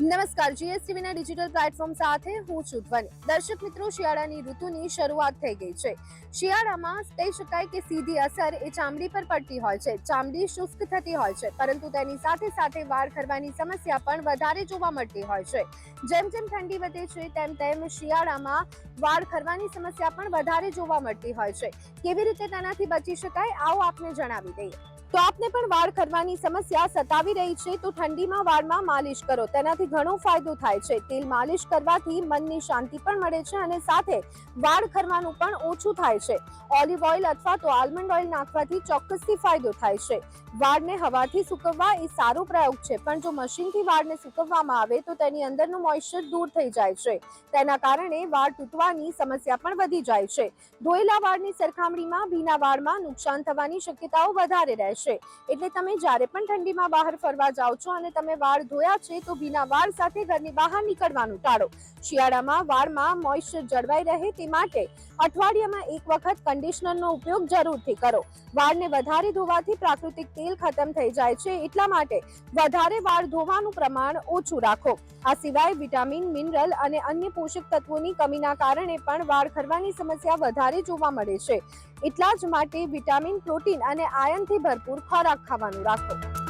નમસ્કાર. જીએસટીવીના digital platform સાથે હું છું ધ્વનિ. દર્શક મિત્રો, શિયાળાની ઋતુની શરૂઆત થઈ ગઈ છે. શિયાળામાં કહી શકાય કે સીધી અસર એ ચામડી પર પડતી હોય છે. ચામડી શુષ્ક થતી હોય છે, પરંતુ તેની સાથે સાથે વાળ ખરવાની સમસ્યા પણ વધારે જોવા મળતી હોય છે. જેમ જેમ ઠંડી વધે છે, તેમ તેમ શિયાળામાં વાળ ખરવાની સમસ્યા પણ વધારે જોવા મળતી હોય છે. કેવી રીતે તેનાથી બચી શકાય, આવો આપને જણાવી દઈએ. તો આપને પણ વાળ ખરવાની સમસ્યા સતાવી રહી છે તો ઠંડીમાં વાળમાં માલિશ કરો. તેનાથી ઘણો ફાયદો થાય છે. તેલ માલિશ કરવાથી મનની શાંતિ પણ મળે છે અને સાથે વાળ ખરવાનું પણ ઓછું થાય છે. ઓલિવ ઓઇલ અથવા તો આલમંડ ઓઇલ નાખવાથી ચોક્કસથી ફાયદો થાય છે. વાળને હવાથી સૂકવવા એ સારો પ્રયોગ છે. પણ જો મશીનથી વાળને સૂકવવામાં આવે તો તેની અંદરનું મોઇશ્ચર દૂર થઈ જાય છે. તેના કારણે વાળ તૂટવાની સમસ્યા પણ વધી જાય છે. ધોયેલા વાળની સરખામણીમાં ભીના વાળમાં નુકસાન થવાની શક્યતાઓ વધારે રહેશે એટલે તમે જ્યારે પણ ઠંડીમાં બહાર ફરવા જાઓ છો અને તમે વાળ ધોયા છે, તો ભીના વાળ સાથે ઘરની બહાર નીકળવાનું ટાળો. શિયાળામાં વાળમાં મોઇશ્ચર જળવાઈ રહે તે માટે અઠવાડિયામાં એક વખત કન્ડિશનરનો ઉપયોગ જરૂરથી કરો. વાળને વધારે ધોવાથી પ્રાકૃતિક તેલ ખતમ થઈ જાય છે, એટલા માટે વધારે વાળ ધોવાનું પ્રમાણ ઓછું રાખો. આ સિવાય વિટામિન, મિનરલ અને અન્ય પોષક તત્વોની કમીના કારણે પણ વાળ ખરવાની સમસ્યા વધારે જોવા મળે છે. એટલા જ માટે વિટામિન, પ્રોટીન અને આયનથી ભરપૂર ખોરાક ખાવાનું રાખો.